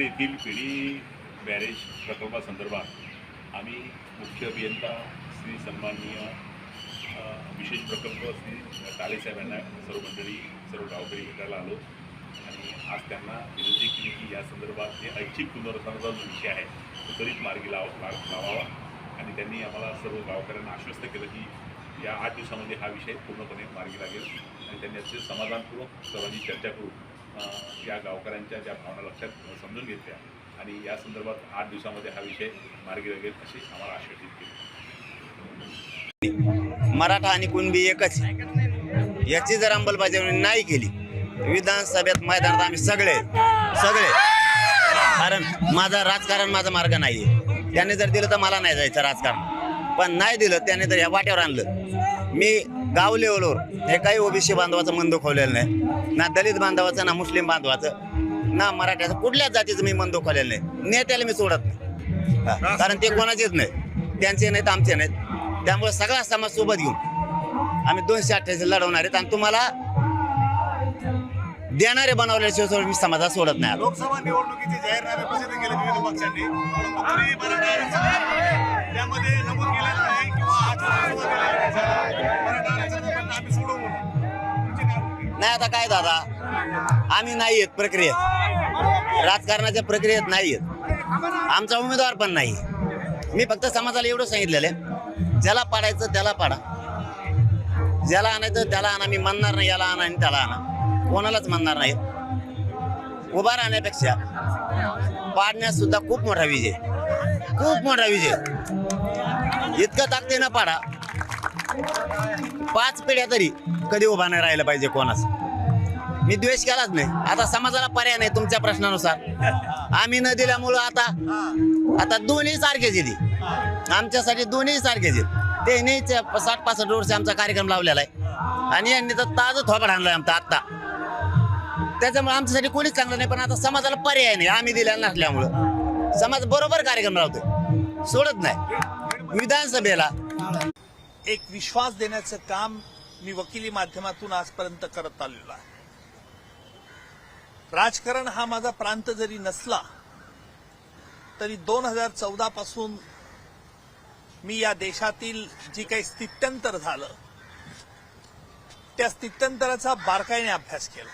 येथील पिढी बॅरेज प्रकल्पासंदर्भात आम्ही मुख्य अभियंता श्री सन्माननीय विशेष प्रकल्प श्री कालेसाहेब यांना सर्व मंडळी सर्व गावकरी भेटायला आलो. आणि आज त्यांना विनंती केली की या संदर्भात जे ऐच्छिक पुनर्वसनाचा जो विषय आहे तो त्वरित मार्गी लाव लावावा. आणि त्यांनी आम्हाला सर्व गावकऱ्यांना आश्वस्त केलं की या आठ दिवसामध्ये हा विषय पूर्णपणे मार्गी लागेल. आणि त्यांनी असे समाधानपूर्वक सर्वांची चर्चा करून या गावकऱ्यांच्या ज्या भावना लक्षात समजून घेतल्या आणि या संदर्भात आठ दिवसामध्ये हा विषय मार्गी लागेल अशी आम्हाला आश्वासित केली मराठा आणि कुणबी एकच याची जर अंमलबजावणी नाही केली विधानसभेत मैदानात आम्ही सगळे सगळे. कारण माझा राजकारण माझा मार्ग नाही आहे त्याने जर दिलं तर मला नाही जायचं राजकारण. पण नाही दिलं त्याने तर या वाट्यावर आणलं. मी गाव लेवलवर हे काही ओबीसी बांधवाचं मन दुखवलेलं नाही. ना दलित बांधवाचं ना मुस्लिम बांधवाचं ना मराठ्याचं कुठल्याच जातीचं मी मन दुखवलेलं नाही. नेत्याला मी सोडत नाही. कारण ते कोणाचेच नाही. त्यांचे नाहीत आमचे नाहीत. त्यामुळे सगळा समाज सोबत घेऊन आम्ही दोनशे अठ्ठ्याऐंशी लढवणार आहेत आणि तुम्हाला देणारे बनवल्याशिवाय सोड- मी समाजात सोडत नाही. लोकसभा निवडणुकीचे जाहीरनामे प्रसिद्ध केले विविध पक्षांनी. त्यामध्ये नमूद केलेलं नाही किंवा आता काय दादा? आम्ही नाही आहेत प्रक्रियेत. राजकारणाच्या प्रक्रियेत नाही आहेत आमचा उमेदवार पण नाही. मी फक्त समाजाला एवढं सांगितलेलं आहे. ज्याला पाडायचं त्याला पाडा. ज्याला आणायचं त्याला आणा. मी म्हणणार नाही याला आणा आणि त्याला आणा. कोणालाच म्हणणार नाही. उभा राहण्यापेक्षा पाडण्यास सुद्धा खूप मोठा विजय खूप मोठा विजय इतकं ताकदीनं पाडा. पाच पिढ्या तरी कधी उभा नाही राहिलं पाहिजे कोणाच. मी द्वेष केलाच नाही. आता समाजाला पर्याय नाही तुमच्या प्रश्नानुसार. आम्ही न दिल्यामुळं आता आता दोन्ही सारखेच येते आमच्यासाठी दोन्ही सारखेच दिले त्यांनी साठ पासष्ट वर्ष आमचा कार्यक्रम लावलेला आहे. आणि यांनी तर ताजं थोपड आणलाय आमचा आत्ता. त्याच्यामुळे आमच्यासाठी कोणीच चांगलं नाही पण आता समाजाला पर्याय नाही. आम्ही दिलेला नसल्यामुळं. समाज बरोबर कार्यक्रम लावतोय. सोडत नाही. विधानसभेला. एक विश्वास देण्याचं काम मी वकिली माध्यमातून आजपर्यंत करत आलेलो आहे. राजकारण हा माझा प्रांत जरी नसला तरी दोन हजार चौदा पासून मी या देशातील जी काही स्थित्यंतर झालं त्या स्थित्यंतराचा बारकाईने अभ्यास केला.